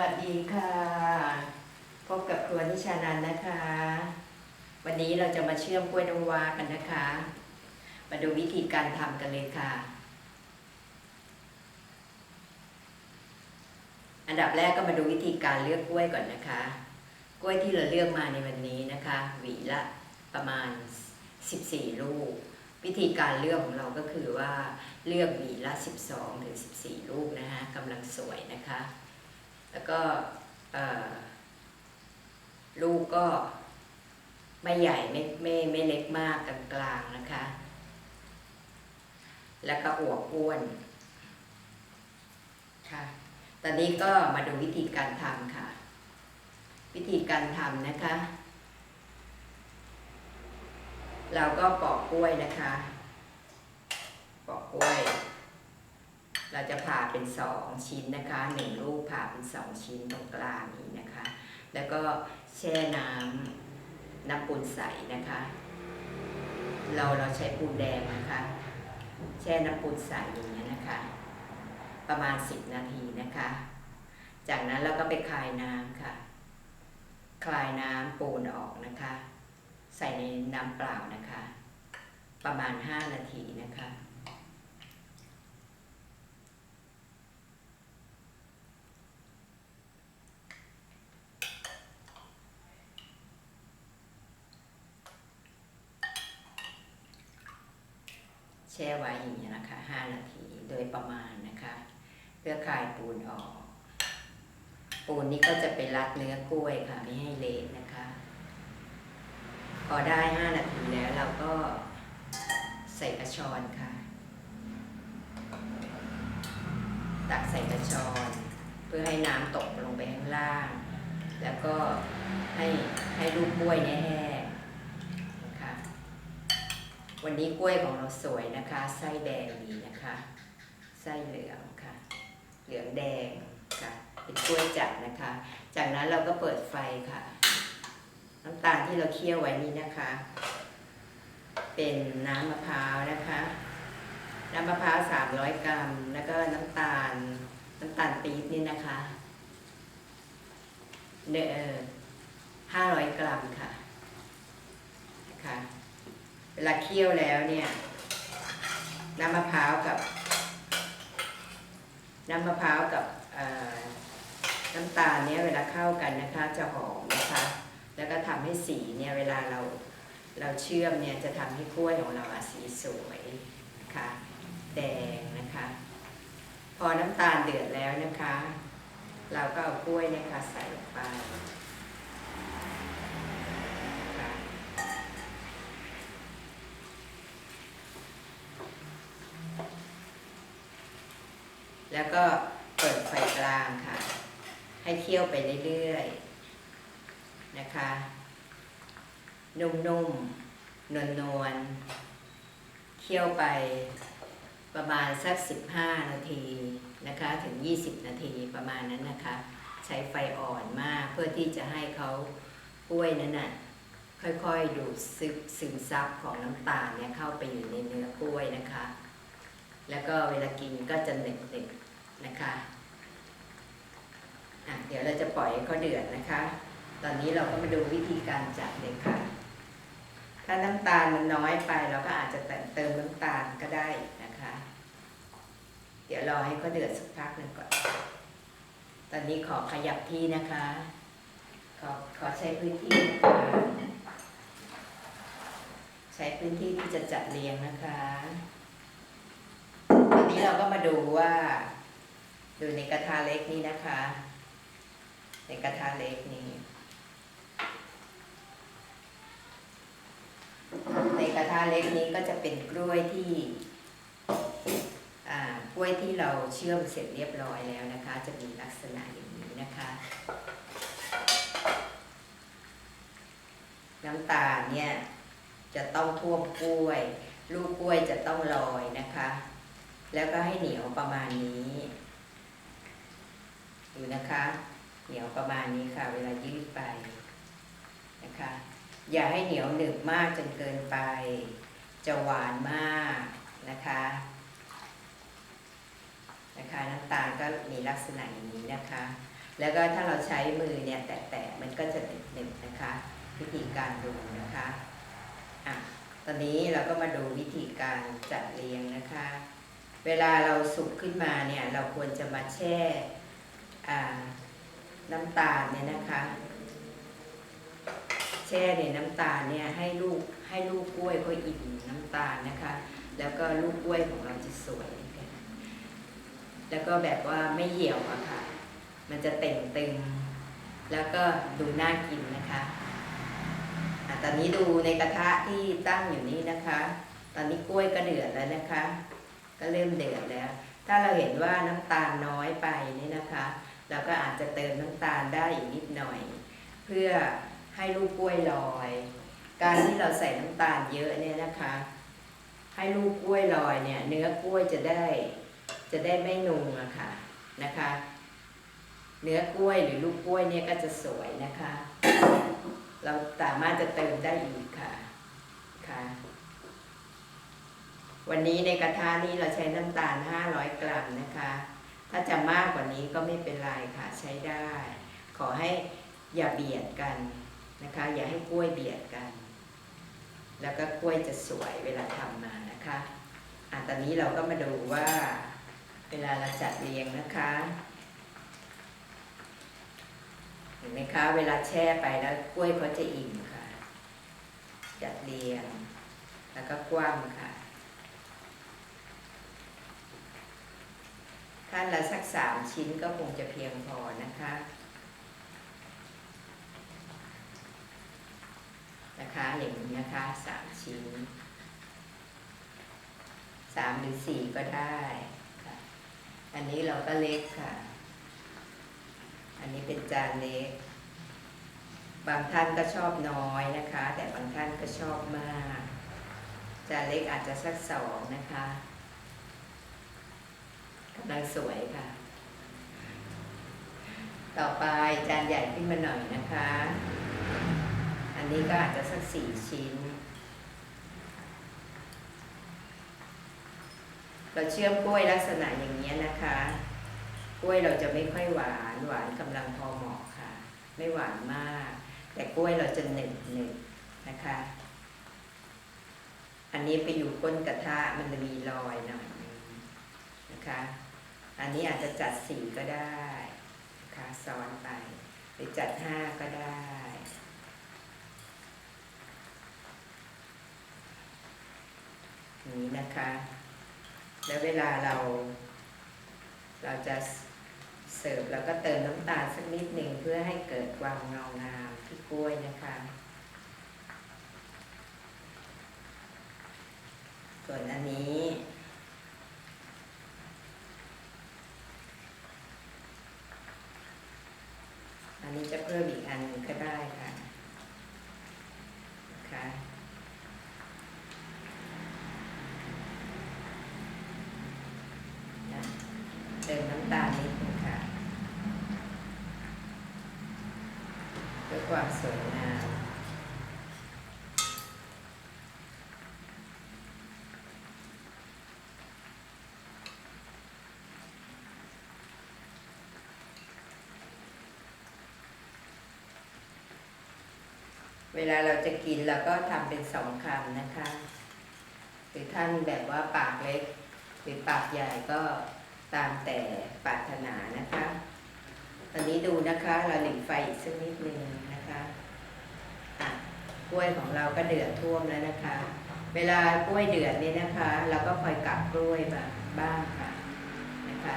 วัสดีค่ะ พบกับครัวนิชานันนะคะ วันนี้เราจะมาเชื่อมกล้วยน้ำว้ากันนะคะ มาดูวิธีการทำกันเลยค่ะ อันดับแรกก็มาดูวิธีการเลือกกล้วยก่อนนะคะ กล้วยที่เราเลือกมาในวันนี้นะคะหวีละประมาณ 14 ลูก วิธีการเลือกของเราก็คือว่าเลือกหวีละ 12 ถึง 14 ลูกนะคะกำลังสวยนะคะ แล้วก็ลูกก็ไม่ใหญ่ไม่ไม่ไม่เล็กมากกลางๆนะคะ แล้วก็อวบอ้วนค่ะ ตอนนี้ก็มาดูวิธีการทำค่ะ วิธีการทำนะคะ เราก็ปอกกล้วยนะคะ ปอกกล้วย เราจะผ่าเป็นสองชิ้นนะคะหนึ่งลูกผ่าเป็นสองชิ้นตรงกลางนี้นะคะ แล้วก็แช่น้ำน้ำปูนใสนะคะ เราเราใช้ปูนแดงนะคะ แช่น้ำปูนใสอย่างนี้ยนะคะ ประมาณ 10 นาทีนะคะ จากนั้นเราก็ไปคลายน้ำค่ะ คลายน้ำปูนออกนะคะ ใส่ในน้ำเปล่านะคะ ประมาณ 5 นาทีนะคะ แช่ไว้อย่างนี้ยนะคะ 5 นาทีโดยประมาณนะคะ เพื่อคลายปูนออก ปูนนี้ก็จะไปรัดเนื้อกล้วยค่ะ ไม่ให้เละนะคะ พอได้ 5 นาทีแล้วเราก็ใส่กระชอนค่ะ ตักใส่กระชอนเพื่อให้น้ำตกลงไปข้างล่าง แล้วก็ให้ให้ลูกกล้วยเนี่ยแห้ง วันนี้กล้วยของเราสวยนะคะ ไส้แดงดีนะคะ ไส้เหลืองค่ะ เหลืองแดงค่ะ เป็นกล้วยจัดนะคะ จากนั้นเราก็เปิดไฟค่ะ น้ำตาลที่เราเคี่ยวไว้นี้นะคะ เป็นน้ำมะพร้าวนะคะ น้ำมะพร้าวสามร้อยกรัม แล้วก็น้ำตาล น้ำตาลปี๊บนี่นะคะเนอห้าร้อยกรัมค่ะ ลาเคี่ยวแล้วเนี่ยน้ำมะพร้าวกับ น้ำมะพร้าวกับน้ำตาลเนี่ยเวลาเข้ากันนะคะจะหอมนะคะ แล้วก็ทำให้สีเนี่ยเวลาเราเราเชื่อมเนี่ยจะทำให้กล้วยของเราสีสวยนะคะแดงนะคะ พอน้ำตาลเดือดแล้วนะคะ เราก็เอากล้วยเนี่ยค่ะใส่ลงไปค่ะ แล้วก็เปิดไฟกลางค่ะ ให้เคี่ยวไปเรื่อยๆนะคะ นุ่มๆ นวลๆ เคี่ยวไปประมาณสัก 15 นาทีนะคะถึง 20 นาทีประมาณนั้นนะคะ ใช้ไฟอ่อนมากเพื่อที่จะให้เขากล้วยนั้นน่ะค่อยๆดูดซึมซึมซับของน้ำตาลเนี่ยเข้าไปอยู่ในเนื้อกล้วยนะคะ แล้วก็เวลากินก็จะหนึบๆน นะคะอะเดี๋ยวเราจะปล่อยให้เขาเดือดนะคะ ตอนนี้เราก็มาดูวิธีการจัดเลยค่ะ ถ้าน้ำตาลมันน้อยไปเราก็อาจจะเติมน้ำตาลก็ได้นะคะ เดี๋ยวรอให้เขาเดือดสักพักหนึ่งก่อน ตอนนี้ขอขยับที่นะคะ ขอขอใช้พื้นที่นะคะใช้พื้นที่ที่จะจัดเรียงนะคะ ตอนนี้เราก็มาดูว่า ดูในกระทะเล็กนี้นะคะ ในกระทะเล็กนี้ ในกระทะเล็กนี้ก็จะเป็นกล้วยที่กล้วยที่เราเชื่อมเสร็จเรียบร้อยแล้วนะคะ จะมีลักษณะอย่างนี้นะคะ น้ำตาลเนี่ยจะต้องท่วมกล้วย ลูกกล้วยจะต้องลอยนะคะ แล้วก็ให้เหนียวประมาณนี้ ดูนะคะ เหนียวประมาณนี้ค่ะ เวลายืดไปนะคะ อย่าให้เหนียวหนึบมากจนเกินไป จะหวานมากนะคะนะคะน้ำตาลก็มีลักษณะอย่างนี้นะคะ แล้วก็ถ้าเราใช้มือเนี่ย แตะๆมันก็จะหนึบๆนะคะ วิธีการดูนะคะอะตอนนี้เราก็มาดูวิธีการจัดเรียงนะคะ เวลาเราสุกขึ้นมาเนี่ย เราควรจะมาแช่ น้ำตาลเนี่ยนะคะ แช่ในน้ำตาลเนี่ยให้ลูกให้ลูกกล้วยก็อิ่มน้ำตาลนะคะ แล้วก็ลูกกล้วยของเราจะสวย แล้วก็แบบว่าไม่เหี่ยวอะค่ะ มันจะเต่งตึง แล้วก็ดูน่ากินนะคะอะตอนนี้ดูในกระทะที่ตั้งอยู่นี้นะคะ ตอนนี้กล้วยก็เดือดแล้วนะคะ ก็เริ่มเดือดแล้ว ถ้าเราเห็นว่าน้ำตาลน้อยไปนี่นะคะ เราก็อาจจะเติมน้ำตาลได้อีกนิดหน่อย เพื่อให้ลูกกล้วยลอย การที่เราใส่น้ำตาลเยอะเนี่ยนะคะ ให้ลูกกล้วยลอยเนี่ย เนื้อกล้วยจะได้จะได้ไม่นุ่งอะค่ะนะคะ เนื้อกล้วยหรือลูกกล้วยเนี่ยก็จะสวยนะคะ เราสามารถจะเติมได้อีกค่ะค่ะ วันนี้ในกระทะนี้เราใช้น้ำตาล 500 กรัมนะคะ ถ้าจะมากกว่านี้ก็ไม่เป็นไรค่ะใช้ได้ ขอให้อย่าเบียดกันนะคะ อย่าให้กล้วยเบียดกัน แล้วก็กล้วยจะสวยเวลาทำมานะคะอะตอนนี้เราก็มาดูว่าเวลาเราจัดเรียงนะคะเห็นไหมคะ เวลาแช่ไปแล้วกล้วยเขาจะอิ่มค่ะ จัดเรียง แล้วก็กว้างค่ะ ขั้นละสักสามชิ้นก็คงจะเพียงพอนะคะนะคะอย่างนี้นะคะสามชิ้นสามหรือสี่ก็ได้ค่ะอันนี้เราก็เล็กค่ะ อันนี้เป็นจานเล็ก บางท่านก็ชอบน้อยนะคะ แต่บางท่านก็ชอบมาก จานเล็กอาจจะสักสองนะคะ กำลังสวยค่ะ ต่อไปจานใหญ่ขึ้นมาหน่อยนะคะ อันนี้ก็อาจจะสักสี่ชิ้น เราเชื่อมกล้วยลักษณะอย่างนี้นะคะ กล้วยเราจะไม่ค่อยหวานหวานกำลังพอเหมาะค่ะ ไม่หวานมาก แต่กล้วยเราจะหนึบหนึบนะคะ อันนี้ไปอยู่ก้นกระทะมันจะมีรอยหน่อยนะคะ อันนี้อาจจะจัดสี่ก็ได้นะคะซ้อนไป หรือจัดห้าก็ได้ นี้นะคะ แล้วเวลาเรา เราจะเสิร์ฟแล้วก็เติมน้ำตาลสักนิดหนึ่งเพื่อให้เกิดความเงางามที่กล้วยนะคะส่วนอันนี้ นี้จะเพิ่มอีกอันหนึ่งก็ได้ค่ะ เติมน้ำตาลนิดนึงค่ะเพื่อความสวยงาม เวลาเราจะกินเราก็ทำเป็นสองคำนะคะหรือท่านแบบว่าปากเล็ก หรือปากใหญ่ก็ตามแต่ปรารถนานะคะตอนนี้ดูนะคะเราหลีไฟอีกสักนิดนึงนะคะอะกล้วยของเราก็เดือดท่วมแล้วนะคะ เวลากล้วยเดือดเนี่ยนะคะ เราก็คอยกลับกล้วยบ้างบ้างค่ะนะคะ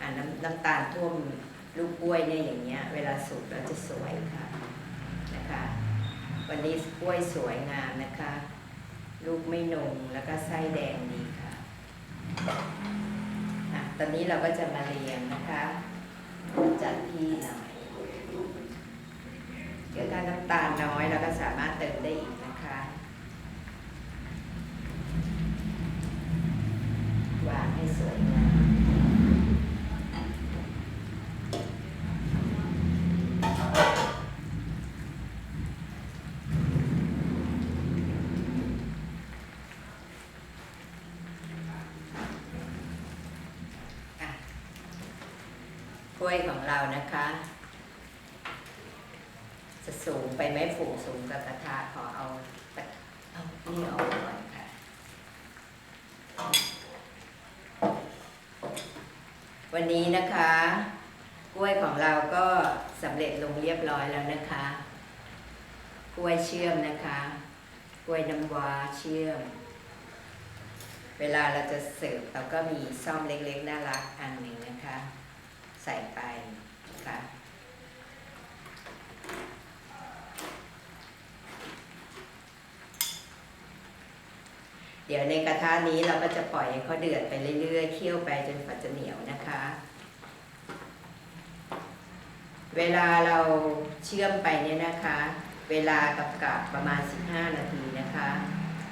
อะน้ำน้ำตาลท่วมลูกกล้วยเนี่ยอย่างเงี้ย เวลาสุกแล้วจะสวยค่ะนะคะ วันนี้กล้วยสวยงามนะคะ ลูกไม่นงแล้วก็ไส้แดงดีค่ะอะ ตอนนี้เราก็จะมาเรียงนะคะ จัดที่หน่อยเดี๋ยวถ้าน้ำตาลน้อยเราก็สามารถเติมได้อีกนะคะ วางให้สวยงาม กล้วยของเรานะคะ จะสูงไปไหมฝูงสูงกับกระทะขอเอาเอานี่ออกก่อนค่ะ วันนี้นะคะ กล้วยของเราก็สำเร็จลงเรียบร้อยแล้วนะคะ กล้วยเชื่อมนะคะ กล้วยน้ำว้าเชื่อม เวลาเราจะเสิร์ฟเราก็มีซ่อมเล็กๆน่ารักอันหนึ่งนะคะ ใส่ไปค่ะเดี๋ยวในกระทะนี้เราก็จะปล่อยให้เขาเดือดไปเรื่อยๆ เคี่ยวไปจนกว่าจะเหนียวนะคะ เวลาเราเชื่อมไปเนี่ยนะคะ เวลากับกับประมาณ 15 นาทีนะคะ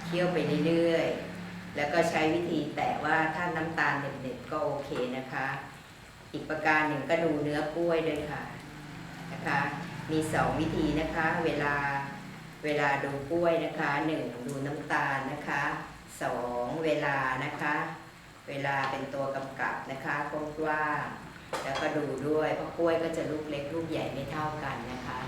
เคี่ยวไปเรื่อยๆ แล้วก็ใช้วิธีแต่ว่าถ้าน้ำตาลเด็ดๆก็โอเคนะคะ อีกประการหนึ่งก็ดูเนื้อกล้วยด้วยค่ะนะคะมีสองวิธีนะคะเวลาเวลาดูกล้วยนะคะหนึ่งดูน้ำตาลนะคะสองเวลานะคะ เวลาเป็นตัวกำกับนะคะกว้างแล้วก็ดูด้วยเพราะกล้วยก็จะลูกเล็กลูกใหญ่ไม่เท่ากันนะคะ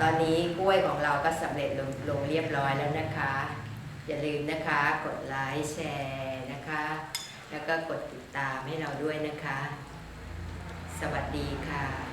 ตอนนี้กล้วยของเราก็สำเร็จลงลงเรียบร้อยแล้วนะคะ อย่าลืมนะคะ กดไลค์แชร์นะคะ แล้วก็กดติด ตามให้เราด้วยนะคะ สวัสดีค่ะ